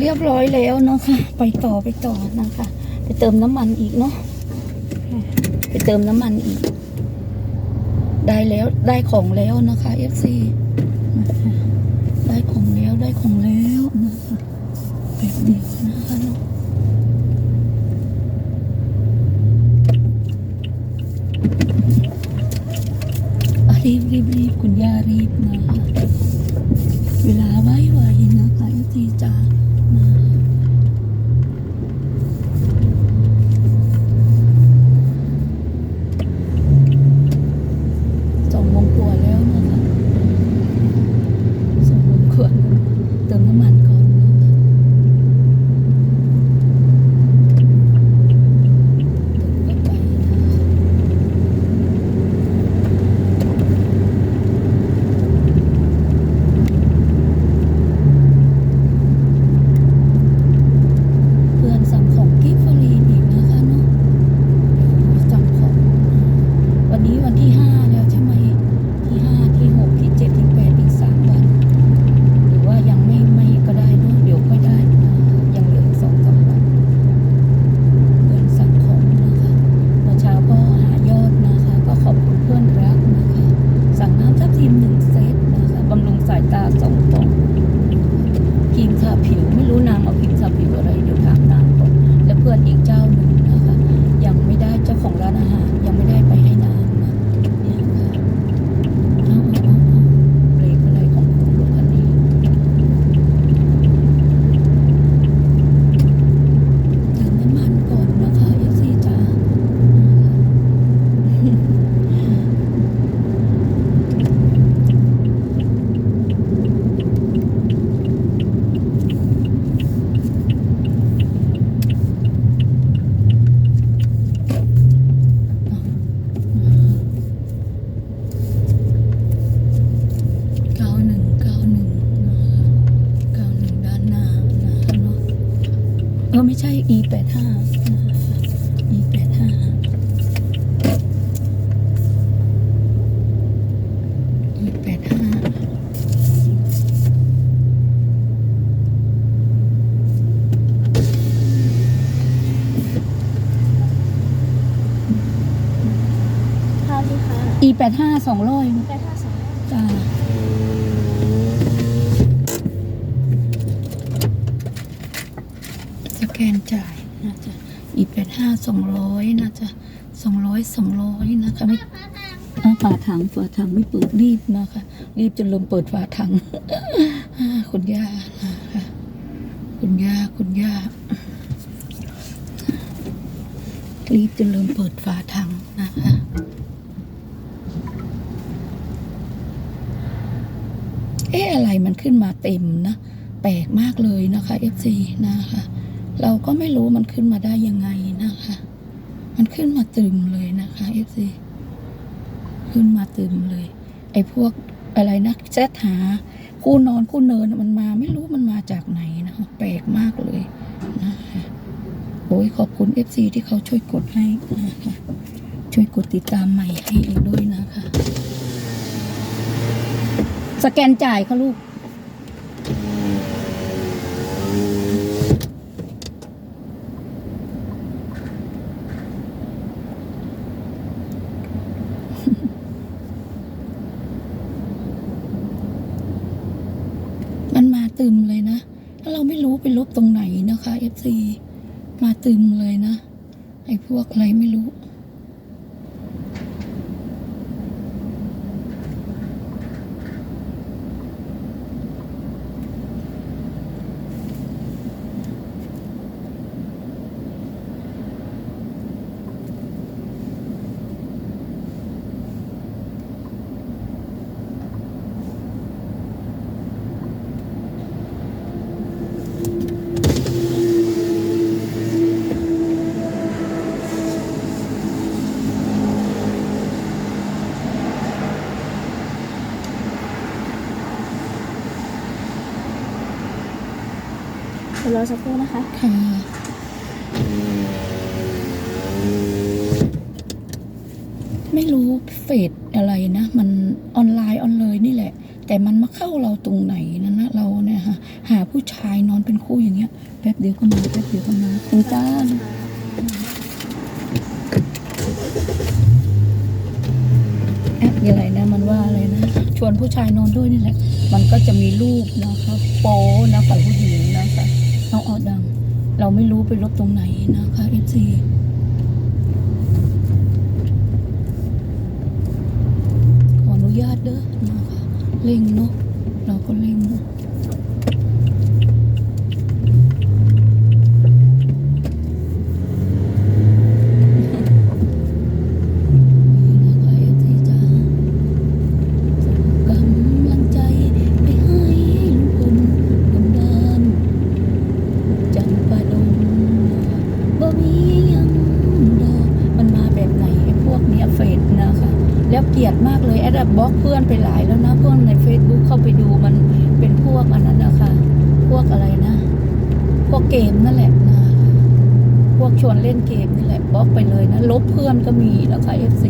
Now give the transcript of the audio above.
เรียบร้อยแล้วนะคะ ไปต่อไปต่อนะคะ ไปเติมน้ำมันอีกเนาะไปเติมน้ำมันอีก ได้แล้วได้ของแล้วนะคะ FC นะคะได้ของแล้วได้ของแล้วนะคะแป๊บเดียวนะคะเนาะรีบรีบรีบคุณย่ารีบนะคะเวลาไว้ไวนะคะเอฟซีจ๋า เออไม่ใช่ e แปดห้า e แปดห้า e แปดห้าข้าวที่ค่ะ e แปดห้าสองร้อยแปดห้าสองจ้าสแก นจ่ายนะจ๊ะ e แปดห้าสองร้อยนะจ๊ะสองร้อยสองร้อยนะคะไม่ฝาถังฝาถังไม่เปิดรีบนะคะ รีบจนลืมเปิดฝาถังคุณย่านะคะคุณย่าคุณย่ารีบจนลืมเปิดฝาถังนะคะเอ๊ะอะไรมันขึ้นมาเต็มนะ แปลกมากเลยนะคะ FC นะคะ เราก็ไม่รู้มันขึ้นมาได้ยังไงนะคะ มันขึ้นมาตึมเลยนะคะ FC ขึ้นมาตึมเลย ไอ้พวกอะไรนะแซดหาคู่นอนคู่เนินมันมาไม่รู้มันมาจากไหนนะคะแปลกมากเลยนะคะโอ้ยขอบคุณ FC ที่เขาช่วยกดให้นะคะช่วยกดติดตามใหม่ให้อีกด้วยนะคะ สแกนจ่ายค่ะลูก ตึมเลยนะถ้าเราไม่รู้ไปลบตรงไหนนะคะ FC มาตึมเลยนะไอ้พวกอะไรไม่รู้ รอสักครู่นะคะ ค่ะไม่รู้เฟดอะไรนะ มันออนไลน์ออนเลยนี่แหละ แต่มันมาเข้าเราตรงไหนนั่นนะเราเนี่ยฮะหาผู้ชายนอนเป็นคู่อย่างเงี้ยแป๊บเดียวก็มาแป๊บเดียวก็มาคุณจ้าแอปอะไรนะมันว่าอะไรนะ ชวนผู้ชายนอนด้วยนี่แหละ มันก็จะมีรูปนะคะโป๊นะของผู้หญิงนะคะ ออาดัง เราไม่รู้ไปลบตรงไหนนะคะเอฟซีขออนุญาตเด้อนะคะเล่งเนาะเราก็เล่งเนอะนี่นะคะ FC จ๋าส่งกำลังใจไปให้ลุงพลคนบ้าน จันปาดงบ่มีหยังดอกมันมาแบบไหนไอ้พวกเนี้ยเฟซนะคะ แลียดมากเลยแอดบล็อกเพื่อนไปหลายแล้วนะเพื่อนใน Facebook เข้าไปดูมันเป็นพวกอันนั้นนะคะพวกอะไรนะ พวกเกมนั่นแหละนะพวกชวนเล่นเกมนี่แหละบล็อกไปเลยนะลบเพื่อนก็มีแล้วค่ะ FC